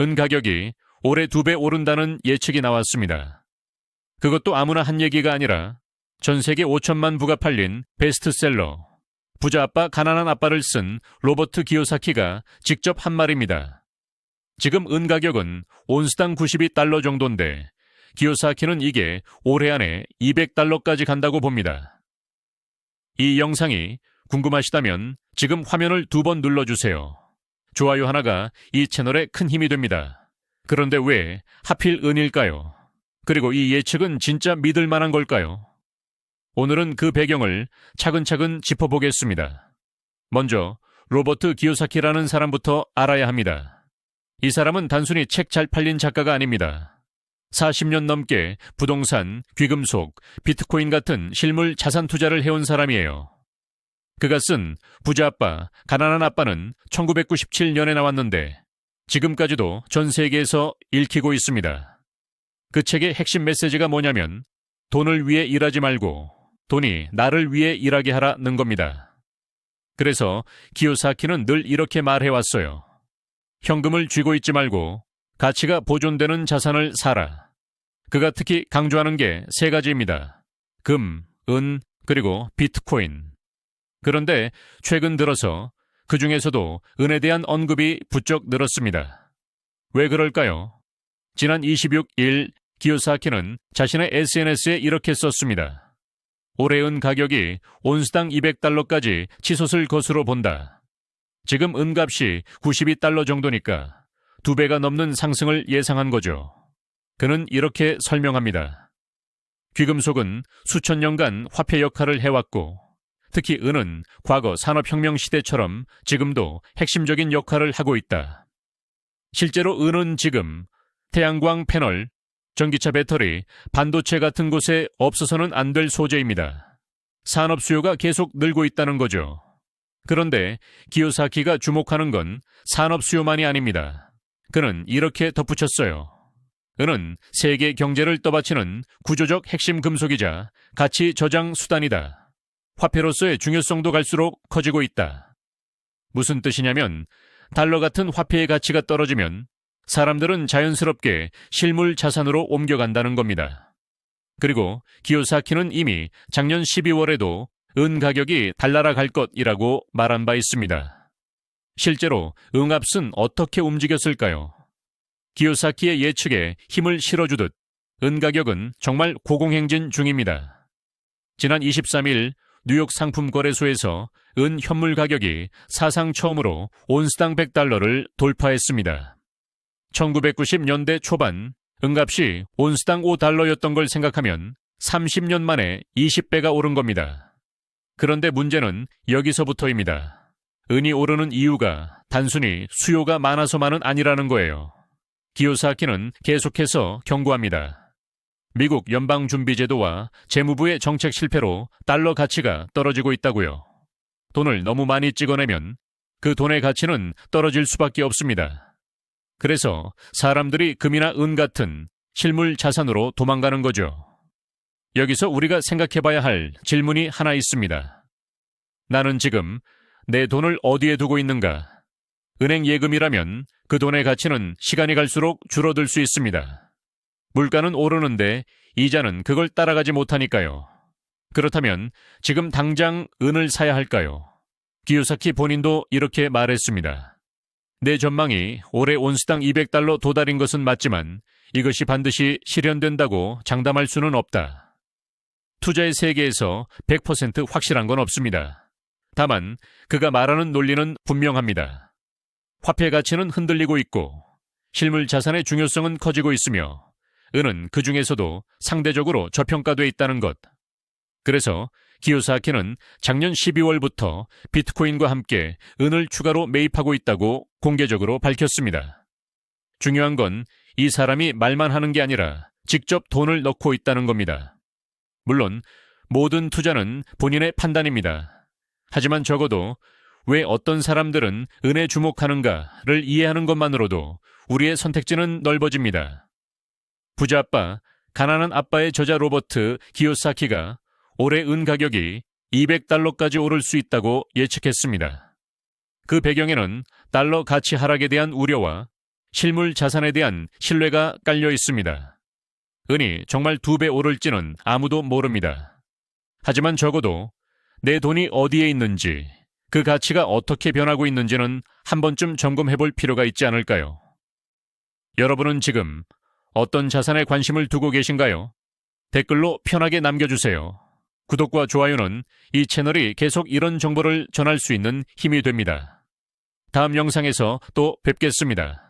은 가격이 올해 두 배 오른다는 예측이 나왔습니다. 그것도 아무나 한 얘기가 아니라 전 세계 5천만 부가 팔린 베스트셀러 부자 아빠 가난한 아빠를 쓴 로버트 기요사키가 직접 한 말입니다. 지금 은 가격은 온스당 92달러 정도인데 기요사키는 이게 올해 안에 200달러까지 간다고 봅니다. 이 영상이 궁금하시다면 지금 화면을 두 번 눌러주세요. 좋아요 하나가 이 채널에 큰 힘이 됩니다. 그런데 왜 하필 은일까요? 그리고 이 예측은 진짜 믿을 만한 걸까요? 오늘은 그 배경을 차근차근 짚어보겠습니다. 먼저 로버트 기요사키라는 사람부터 알아야 합니다. 이 사람은 단순히 책 잘 팔린 작가가 아닙니다. 40년 넘게 부동산, 귀금속, 비트코인 같은 실물 자산 투자를 해온 사람이에요. 그가 쓴 부자 아빠, 가난한 아빠는 1997년에 나왔는데 지금까지도 전 세계에서 읽히고 있습니다. 그 책의 핵심 메시지가 뭐냐면 돈을 위해 일하지 말고 돈이 나를 위해 일하게 하라는 겁니다. 그래서 기요사키는 늘 이렇게 말해왔어요. 현금을 쥐고 있지 말고 가치가 보존되는 자산을 사라. 그가 특히 강조하는 게 세 가지입니다. 금, 은, 그리고 비트코인. 그런데 최근 들어서 그 중에서도 은에 대한 언급이 부쩍 늘었습니다. 왜 그럴까요? 지난 26일 기요사키는 자신의 SNS에 이렇게 썼습니다. 올해 은 가격이 온스당 200달러까지 치솟을 것으로 본다. 지금 은값이 92달러 정도니까 두 배가 넘는 상승을 예상한 거죠. 그는 이렇게 설명합니다. 귀금속은 수천 년간 화폐 역할을 해왔고 특히 은은 과거 산업혁명 시대처럼 지금도 핵심적인 역할을 하고 있다. 실제로 은은 지금 태양광 패널, 전기차 배터리, 반도체 같은 곳에 없어서는 안 될 소재입니다. 산업 수요가 계속 늘고 있다는 거죠. 그런데 기요사키가 주목하는 건 산업 수요만이 아닙니다. 그는 이렇게 덧붙였어요. 은은 세계 경제를 떠받치는 구조적 핵심 금속이자 가치 저장 수단이다. 화폐로서의 중요성도 갈수록 커지고 있다. 무슨 뜻이냐면 달러 같은 화폐의 가치가 떨어지면 사람들은 자연스럽게 실물 자산으로 옮겨간다는 겁니다. 그리고 기요사키는 이미 작년 12월에도 은 가격이 달나라 갈 것이라고 말한 바 있습니다. 실제로 응압은 어떻게 움직였을까요? 기요사키의 예측에 힘을 실어주듯 은 가격은 정말 고공행진 중입니다. 지난 23일 뉴욕 상품 거래소에서 은 현물 가격이 사상 처음으로 온스당 100달러를 돌파했습니다. 1990년대 초반 은값이 온스당 5달러였던 걸 생각하면 30년 만에 20배가 오른 겁니다. 그런데 문제는 여기서부터입니다. 은이 오르는 이유가 단순히 수요가 많아서만은 아니라는 거예요. 기요사키는 계속해서 경고합니다. 미국 연방준비제도와 재무부의 정책 실패로 달러 가치가 떨어지고 있다고요. 돈을 너무 많이 찍어내면 그 돈의 가치는 떨어질 수밖에 없습니다. 그래서 사람들이 금이나 은 같은 실물 자산으로 도망가는 거죠. 여기서 우리가 생각해 봐야 할 질문이 하나 있습니다. 나는 지금 내 돈을 어디에 두고 있는가? 은행 예금이라면 그 돈의 가치는 시간이 갈수록 줄어들 수 있습니다. 물가는 오르는데 이자는 그걸 따라가지 못하니까요. 그렇다면 지금 당장 은을 사야 할까요? 기요사키 본인도 이렇게 말했습니다. 내 전망이 올해 온스당 200달러 도달인 것은 맞지만 이것이 반드시 실현된다고 장담할 수는 없다. 투자의 세계에서 100% 확실한 건 없습니다. 다만 그가 말하는 논리는 분명합니다. 화폐 가치는 흔들리고 있고 실물 자산의 중요성은 커지고 있으며 은은 그 중에서도 상대적으로 저평가돼 있다는 것. 그래서 기요사키는 작년 12월부터 비트코인과 함께 은을 추가로 매입하고 있다고 공개적으로 밝혔습니다. 중요한 건 이 사람이 말만 하는 게 아니라 직접 돈을 넣고 있다는 겁니다. 물론 모든 투자는 본인의 판단입니다. 하지만 적어도 왜 어떤 사람들은 은에 주목하는가를 이해하는 것만으로도 우리의 선택지는 넓어집니다. 부자 아빠, 가난한 아빠의 저자 로버트 기요사키가 올해 은 가격이 200달러까지 오를 수 있다고 예측했습니다. 그 배경에는 달러 가치 하락에 대한 우려와 실물 자산에 대한 신뢰가 깔려 있습니다. 은이 정말 두 배 오를지는 아무도 모릅니다. 하지만 적어도 내 돈이 어디에 있는지, 그 가치가 어떻게 변하고 있는지는 한 번쯤 점검해 볼 필요가 있지 않을까요? 여러분은 지금 어떤 자산에 관심을 두고 계신가요? 댓글로 편하게 남겨주세요. 구독과 좋아요는 이 채널이 계속 이런 정보를 전할 수 있는 힘이 됩니다. 다음 영상에서 또 뵙겠습니다.